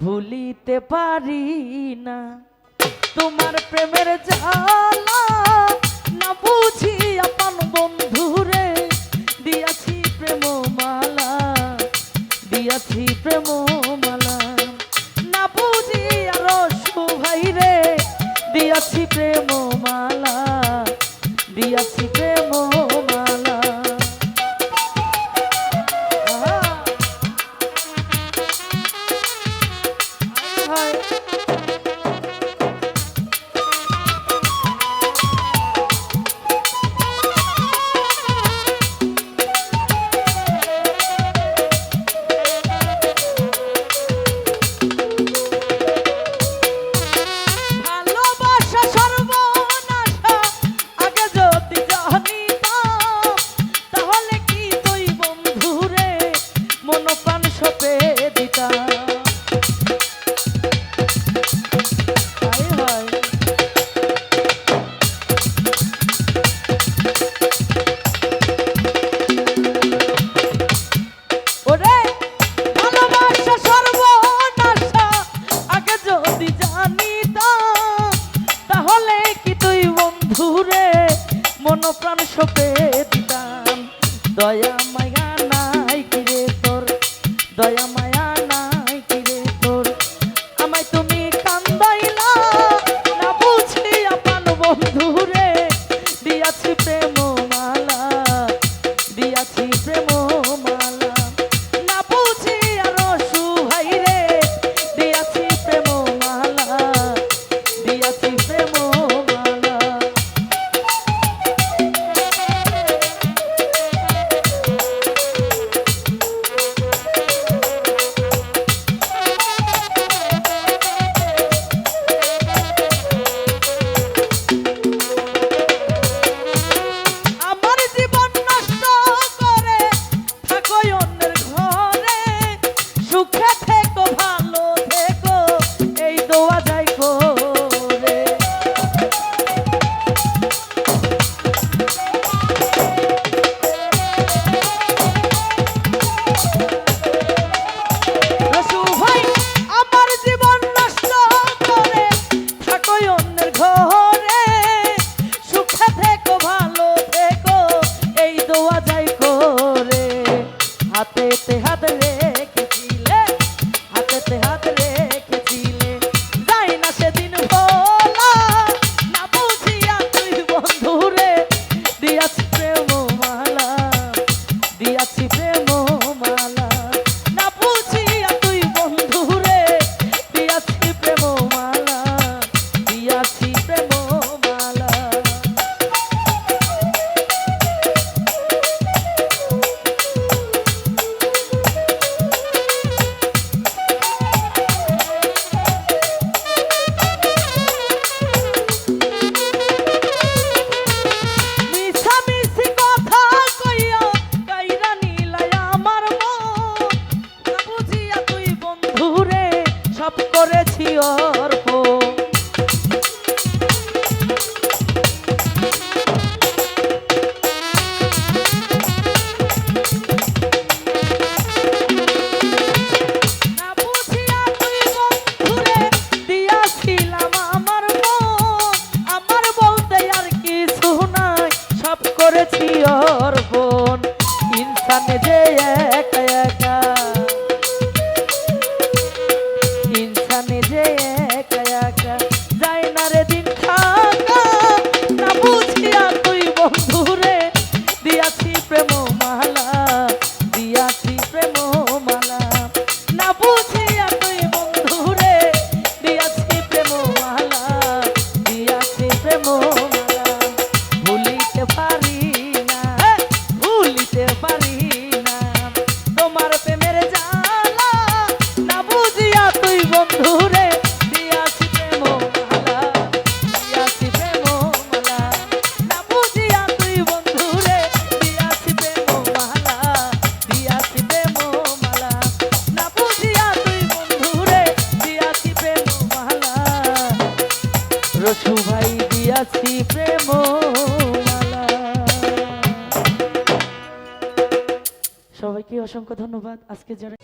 ভুলিতে পারি না। তোমার প্রেমের জ্বালা না বুঝি আপন বন্ধুরে, দিয়াছি প্রেম মালা দিয়াছি প্রেম মালা না বুঝি আর ভাইরে, দিয়াছি প্রেম মালা দিয়াছি স্পর্শ পেতাম দয়া মায়া নাই কিরে তোর? দয়া মায়া নাই কিরে তোর? আমায় তুমি কান্দাইলা, না বুঝিয়া পান বন্ধুর হাত রে। সব করেছিও শুভাই দিয়াছি প্রেম সবাইকে অসংখ্য ধন্যবাদ। আজকে যারা